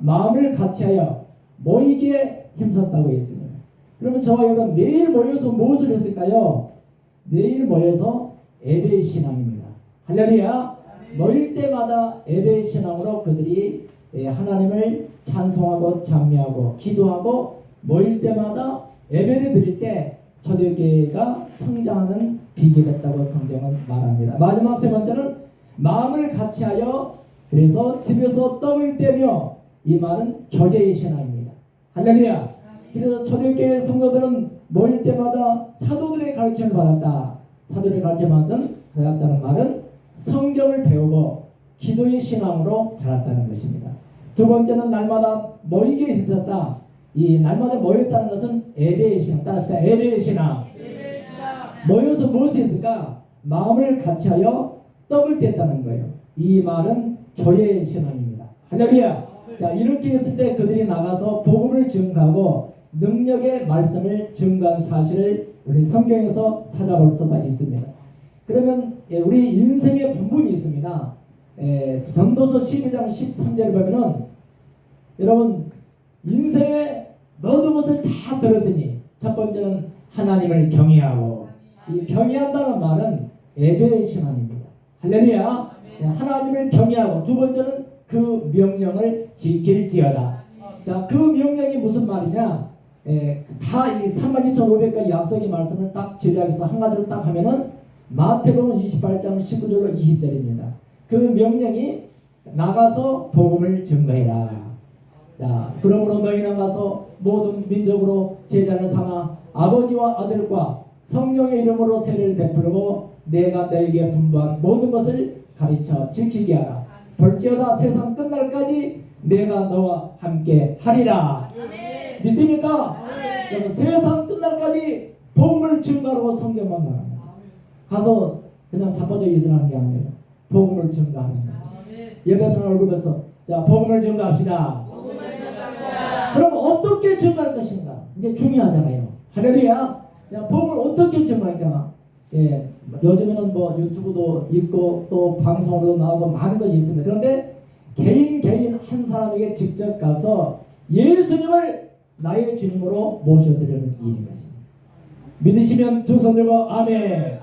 마음을 같이하여 모이게 힘썼다고 했습니다. 그러면 저와 여러분 매일 모여서 무엇을 했을까요? 매일 모여서 예배 신앙입니다. 할렐루야. 모일 때마다 예배 신앙으로 그들이 예, 하나님을 찬송하고 찬미하고 기도하고 모일 때마다 예배를 드릴 때 초대교회가 성장하는 비결이었다고 성경은 말합니다. 마지막 세 번째는 마음을 같이하여 그래서 집에서 떡을 떼며 이 말은 교제의 신앙입니다. 할렐루야. 그래서 초대교회 성도들은 모일 때마다 사도들의 가르침을 받았다. 사도들의 가르침을 받았다는 말은 성경을 배우고 기도의 신앙으로 자랐다는 것입니다. 두 번째는 날마다 모이게 있었다. 이 날마다 모였다는 것은 예배의 신앙. 따라합시다. 예배의 신앙. 모여서 무엇이 있을까? 마음을 같이하여 떡을 뗐다는 거예요. 이 말은 교회의 신앙입니다. 할렐루야. 자 이렇게 했을 때 그들이 나가서 복음을 증가하고 능력의 말씀을 증가한 사실을 우리 성경에서 찾아볼 수가 있습니다. 그러면 예, 우리 인생의 본분이 있습니다. 예, 전도서 12장 13절을 보면은 여러분 인생의 모든 것을 다 들었으니 첫 번째는 하나님을 경외하고 이 경외한다는 말은 예배의 신앙입니다. 할렐루야. 예, 하나님을 경외하고 두 번째는 그 명령을 지킬지어다. 자, 그 명령이 무슨 말이냐? 예, 다이 32,500가지 약속의 말씀을 딱 제작해서 한 가지로 딱 하면은 마태복음 28장 19절로 20절입니다. 그 명령이 나가서 복음을 증거해라. 자, 그러므로 너희 나가서 모든 민족으로 제자를 삼아 아버지와 아들과 성령의 이름으로 세례를 베풀고 내가 너에게 분부한 모든 것을 가르쳐 지키게 하라. 볼지어다 세상 끝날까지 내가 너와 함께 하리라. 믿습니까? 여러분 세상 끝날까지 복음을 증가하고 성경만 말합니다. 가서 그냥 자빠져 있으라는 게 아니에요. 복음을 증가하는 거예요. 예배선 얼굴 봐서 자 복음을 증가합시다. 그럼 어떻게 증가할 것인가? 이제 중요하잖아요. 할렐루야. 야, 복음을 어떻게 증가할까? 예, 요즘에는 뭐 유튜브도 있고 또 방송으로 나오고 많은 것이 있습니다. 그런데 개인 개인 한 사람에게 직접 가서 예수님을 나의 주님으로 모셔드리는 일인 것입니다. 믿으시면 두 손 들고 아멘.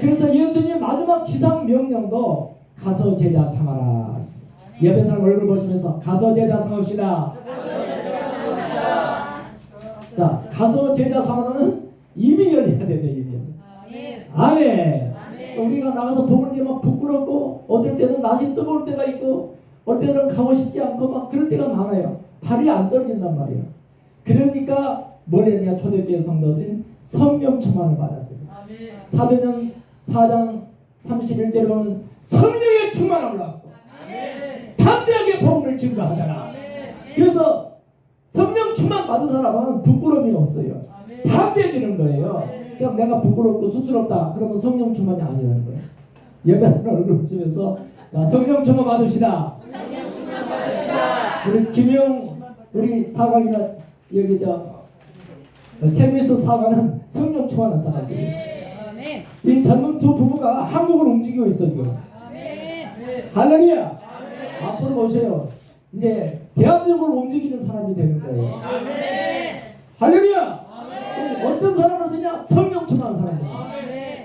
그래서 예수님 마지막 지상 명령도 가서 제자 삼아라. 옆에 사람 얼굴 보시면서 가서 제자 삼읍시다. 자, 가서 제자 삼으라는 입이 열려야 돼요, 입이. 아멘. 우리가 나가서 복을 때막 부끄럽고 어떨 때는 낯이 뜨거울 때가 있고 어떨 때는 가고 싶지 않고 막 그럴 때가 많아요. 발이 안 떨어진단 말이에요. 그러니까 뭘 했냐 초대교회 성도들은 성령 충만을 받았어요. 사도행 4장 31절에 보면 성령의 충만함을 받고 담대하게 복음을 증거하더라. 그래서 성령 충만 받은 사람은 부끄러움이 없어요. 담대해지는 거예요. 그럼 내가 부끄럽고 쑥스럽다. 그러면 성령 충만이 아니라는 거예요. 옆에 하는 얼굴 보시면서 자 성령 충만 받읍시다. 우리 김영 우리 사관이나 여기 저 어, 최미수 사관은 성령 충만한 사람이에요. 이 젊은 두 부부가 한국을 움직이고 있어 지금. 할렐루야. 앞으로 보세요. 이제 대한민국을 움직이는 사람이 되는 거예요. 할렐루야. 어떤 사람을 쓰냐? 성령 충만한 사람들.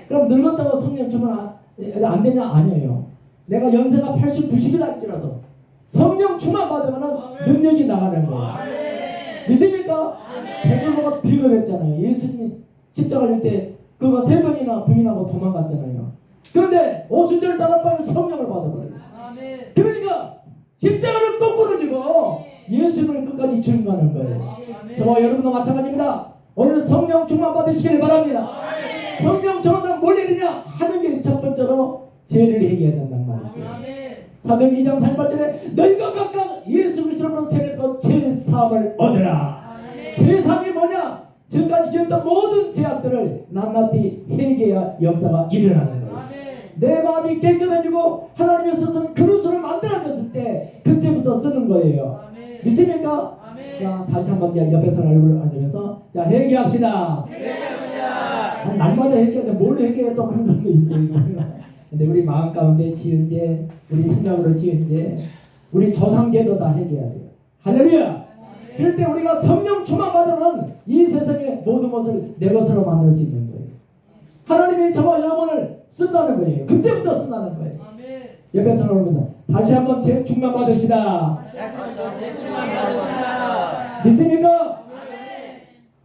그럼 늙었다고 성령 충만 안, 안 되냐? 아니에요. 내가 연세가 80, 90이다 할지라도 성령 충만 받으면 능력이 나가는 거예요. 믿습니까? 베드로가 비겁했잖아요. 예수님이 십자가 질때 그가 세 번이나 부인하고 도망갔잖아요. 그런데 오순절 다락방에 성령을 받아버려요. 그러니까 십자가를 거꾸로 지고 예수를 끝까지 증거하는 거예요. 저와 여러분도 마찬가지입니다. 오늘 성령 충만 받으시길 바랍니다. 성령 전환은 뭘 해야 되냐? 하는 게 첫 번째로 죄를 회개해야 된단 말이죠. 사도행 2장 38절에 너희가 각각 예수 그리스도로 세례로 죄 사함을 얻으라. 죄 사함이 뭐냐? 지금까지 지었던 모든 죄악들을 낱낱이 회개해야 역사가 일어나는 거예요. 내 마음이 깨끗해지고 하나님의 스스로 그릇으로 만들어졌을 때 그때부터 쓰는 거예요. 믿습니까? 자 다시 한번 이제 옆에서 얼굴을 하시면서 자 회개합시다. 아, 날마다 회개하는데 뭘 회개해 또 그런 사람도 있어요. 근데 우리 마음 가운데 지은 죄, 우리 생각으로 지은 죄, 우리 조상제도 다 회개해야 돼요. 할렐루야. 그럴 때 우리가 성령 충만 받으면 이 세상의 모든 것을 내 것으로 만들 수 있는 거예요. 하나님이 저와 여러분을 쓴다는 거예요. 그때부터 쓴다는 거예요. 옆에 사람으로서 다시 한번 제 충만 받읍시다. 믿습니까?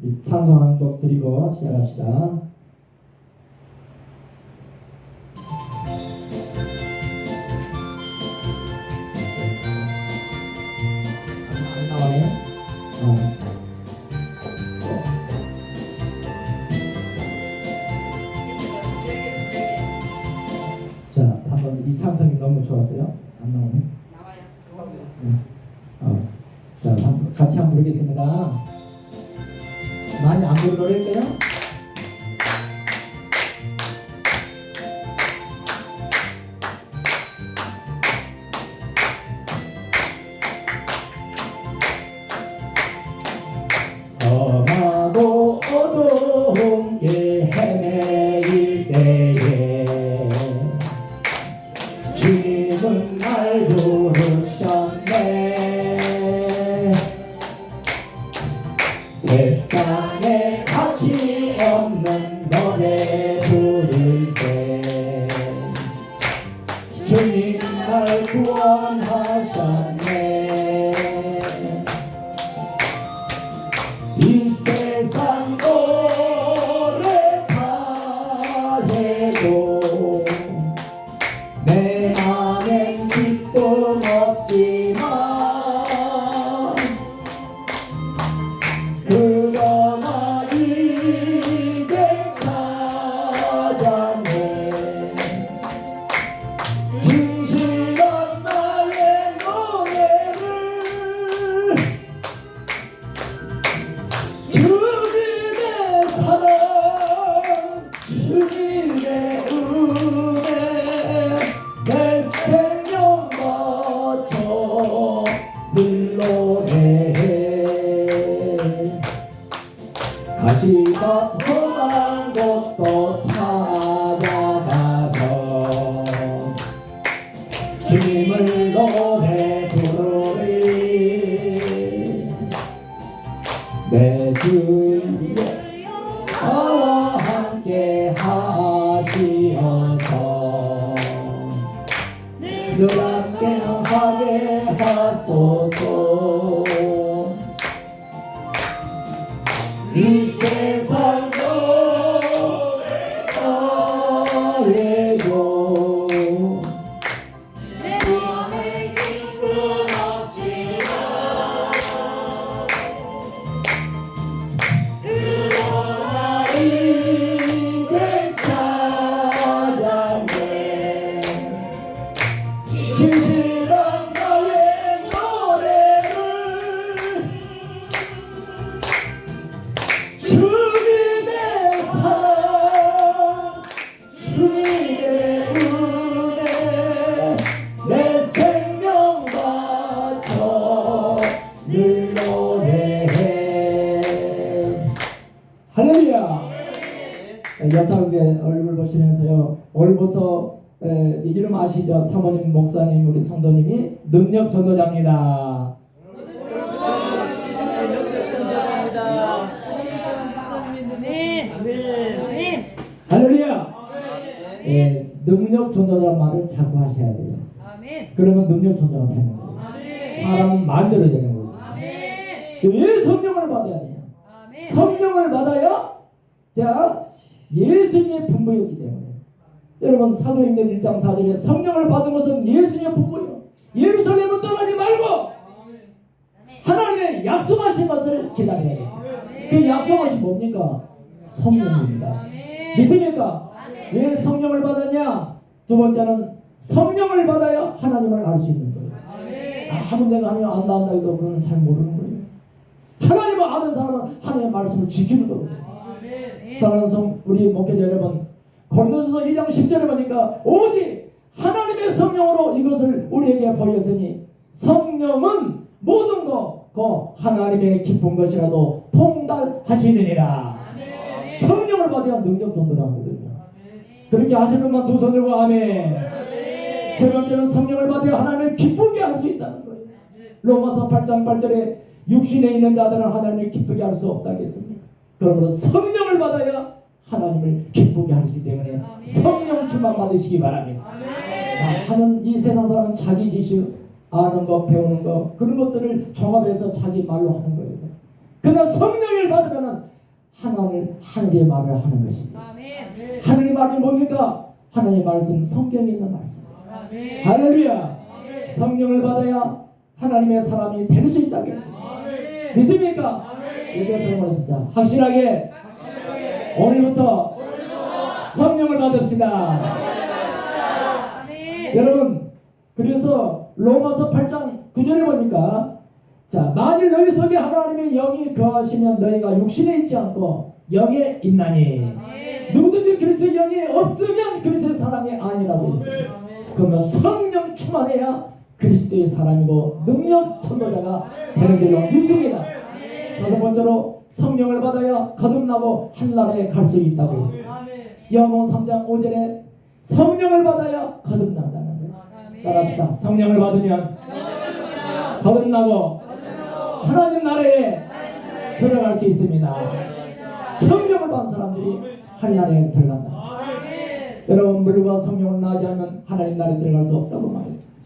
우리 찬송 한곡 드리고 시작합시다. 안 나와요? 어. 자, 한번 이 찬송이 너무 좋았어요. 안 나오네. 응. 어. 부르겠습니다. 많이 안 부른 노래일까요? 주 오늘부터 에, 이름 아시죠? 사모님 목사님 우리 성도님이 능력 전도자입니다. 할렐루야! 예, 능력 전도자란 말을 자꾸 하셔야 돼요. 그러면 능력 전도가 되는 거예요. 사람은 말대로 되는 거예요. 왜 성령을 받아야 돼요. 성령을 받아야 자 예수님의 분부였기 때문에 여러분 사도행전 1장 4절에 성령을 받은 것은 예수님의 분부요. 예루살렘은 떠나지 말고 하나님의 약속하신 것을 기다려야겠어요 그 약속하신 뭡니까? 성령입니다. 믿습니까? 왜 성령을 받았냐? 두 번째는 성령을 받아야 하나님을 알 수 있는 거예요 아무 내가 하나님 안다 안다 해도 그거는 잘 모르는 거예요. 하나님을 아는 사람은 하나님의 말씀을 지키는 거거든요. 사랑하는 성 우리 목회자 여러분 고린도서 2장 10절에 보니까 오직 하나님의 성령으로 이것을 우리에게 보였으니 성령은 모든 것, 그 하나님의 기쁜 것이라도 통달하시느니라. 성령을 받아야 능력 don도를 하거든요. 그렇게 하시는 분만 두 손 들고 아멘. 세 번째는 성령을 받아야 하나님을 기쁘게 할 수 있다는 거예요. 로마서 8장 8절에 육신에 있는 자들은 하나님을 기쁘게 할 수 없다겠습니까? 그러므로 성령을 받아야 하나님을 기쁘게 하시기 때문에 성령 충만 받으시기 바랍니다. 나 하는 이 세상 사람은 자기 지식 아는 거 배우는 거 그런 것들을 종합해서 자기 말로 하는 거예요. 그러나 성령을 받으면은 하나님 하늘의 말을 하는 것입니다. 하늘의 말이 뭡니까? 하나님의 말씀 성경에 있는 말씀. 아멘. 할렐루야. 성령을 받아야 하나님의 사람이 될 수 있다고 했습니다. 믿습니까? 여기서 말합시다. 확실하게 오늘부터 성령을 받읍시다. 여러분 그래서 로마서 8장 9절에 보니까 자 만일 너희 속에 하나님의 영이 거하시면 너희가 육신에 있지 않고 영에 있나니. 누구든지 그리스도의 영이 없으면 그리스도의 사람이 아니라고 했어요. 그러면 성령 충만해야 그리스도의 사람이고 능력 천도자가 되는 줄로 믿습니다. 다섯 번째로 성령을 받아야 거듭나고 한나라에 갈 수 있다고 했어요. 여모 3장 5절에 성령을 받아야 거듭난다는 거예요. 따라합시다. 성령을 받으면 거듭나고 하나님 나라에 들어갈 수 있습니다. 성령을 받은 사람들이 하나님에 들어간다. 여러분 물과 성령을 나지 않으면 하나님 나라에 들어갈 수 없다고 말했습니다.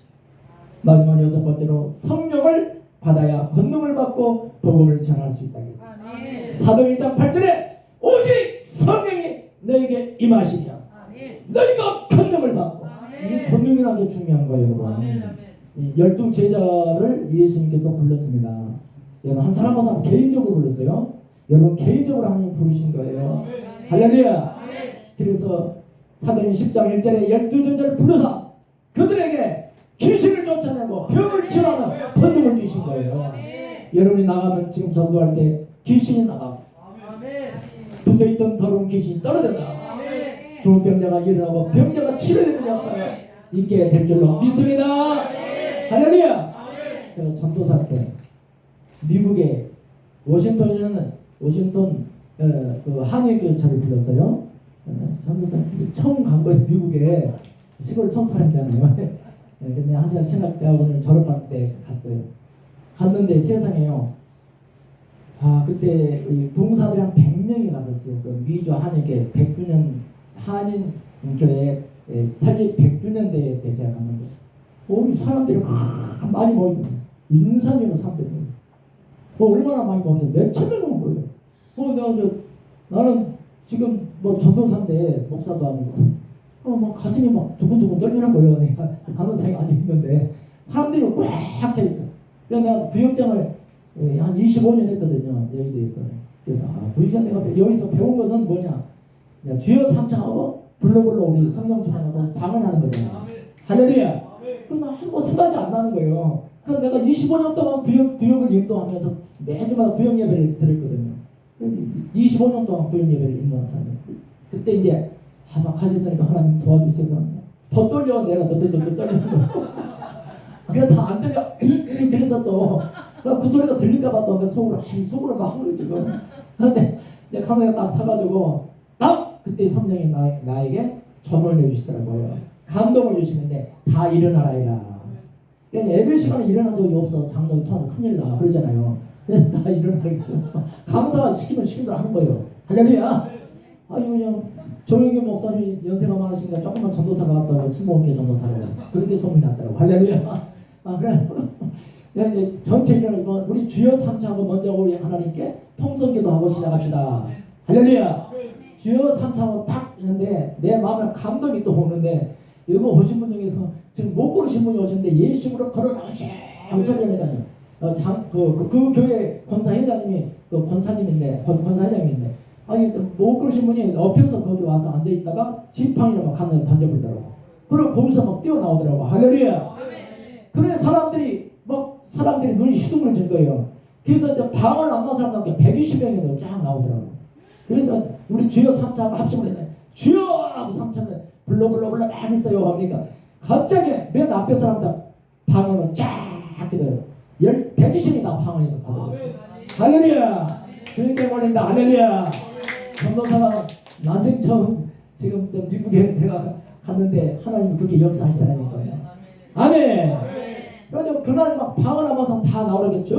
마지막 여섯 번째로 성령을 받아야 권능을 받고 복음을 전할 수 있다 했습니다. 아멘. 사도 1장 8절에 오직 성령이 너에게 임하시면 아멘. 너희가 권능을 받고 이 권능이라는 게 중요한 거예요 여러분 아멘. 아멘. 이 열두 제자를 예수님께서 불렀습니다 여러분 한 사람 한 사람 개인적으로 불렀어요 여러분 개인적으로 하나님 부르신 거예요 할렐루야 그래서 사도행 10장 1절에 열두 제자를 불러서 귀신을 쫓아내고 병을 치료하는 권능을 주신 거예요 여러분이 나가면 지금 전도할 때 귀신이 나가고. 붙어있던 더러운 귀신이 떨어진다 아멘. 좋은 병자가 일어나고 병자가 치료되는 역사가 있게 될 줄로 믿습니다. 할렐루야. 제가 전도사 때 미국에 워싱턴에는 워싱턴 어, 그 한인교차를 불렀어요. 어, 전도사 처음 간 거예요 미국에 시골 처음 사람이잖아요. 예, 근데 한산 신학대학원을 졸업할 때 갔어요. 갔는데 세상에요. 아 그때 이 봉사들이 한 100명이 갔었어요. 그 미주 한인교 100주년 한인 교회 에, 설립 100주년 대회 때 제가 갔는데 오, 이 사람들이 막 많이 모이고 인산이로 사람들이 모였어요. 뭐 얼마나 많이 모였어요? 몇천 명온 거예요. 어, 내가 이제 나는 지금 뭐 전도사인데 목사도 아니고 어, 막 가슴이 막 두근두근 떨리는 거예요. 내가 간호사에 앉아 있는데 사람들이 꽉 차 있어. 그래서 내가 부역장을 예, 한 25년 했거든요. 여의도에서. 그래서 아, 부역장 내가 여기서 배운 것은 뭐냐? 야, 주여 삼창하고 불러불러 우리 성령 충만하고 방언하는 거잖아. 할렐루야. 그럼 나한번 생각이 안 나는 거예요. 그럼 내가 25년 동안 구역, 구역을 인도하면서 매주마다 구역 예배를 드렸거든요. 25년 동안 구역 예배를 인도한 사람이에요. 그때 이제 가시니까 하나님 도와주세요. 더 떨려 내가 더, 더, 더, 더 떨리는 거. 그래서 잘안 들려. 그래서 또그 소리가 들릴까 봐 또 속으로 아이 속으로 막 하는 지금. 근데 내가 카메라 딱 사가지고 딱 그때 성령이 나, 나에게 점을 내주시더라고요. 감동을 주시는데 다 일어나라이라. 그냥 예배 시간에 일어난 적이 없어. 장로이 통하면 큰일 나. 그러잖아요. 그래서 다 일어나겠어. 감사 시키면 대로 하는 거예요. 할렐루야. 아니 그냥 조영기 목사님 연세가 많으시니까 조금만 전도사 나왔다고 25개 전도사라고 그렇게 소문이 났더라고. 할렐루야. 아 그래. 이제 전체 일어나고 우리 주여 삼창하고 먼저 우리 하나님께 통성기도 하고 시작합시다. 할렐루야. 주여 삼창하고 딱 있는데 내 마음에 감동이 또 오는데 이거 오신 분 중에서 지금 못 고르신 분이 오셨는데 예수로 걸어나오시 하고 소리가 내다니 어, 장, 그, 그, 그 교회 권사회장님이 그 권사님인데 권, 권사회장님인데 아니 못 고르신 분이 엎혀서 거기 와서 앉아 있다가 지팡이를 막 하나 던져버리더라고 그리고 거기서 막 뛰어나오더라고 할렐루야 그래 사람들이 막 사람들이 눈이 휘둥그레질 거예요 그래서 이제 방을 안간 사람들 120명이 쫙 나오더라고 그래서 우리 주여 삼창 합심을 했네. 주여 하고 삼창을 불러 불러 불러 막 했어요. 그러니까 갑자기 맨 앞에 사람들 방언을 쫙 그래요. 열 120이 다 방언이 받아들였어요. 할렐루야. 주님께 몰린다. 할렐루야. 전도사가 난생 처음 지금 좀 미국에 제가 갔는데 하나님 그렇게 역사하시다니까요. 아멘. 그래가지고 그날 막 방언 하면서 다 나오라게 전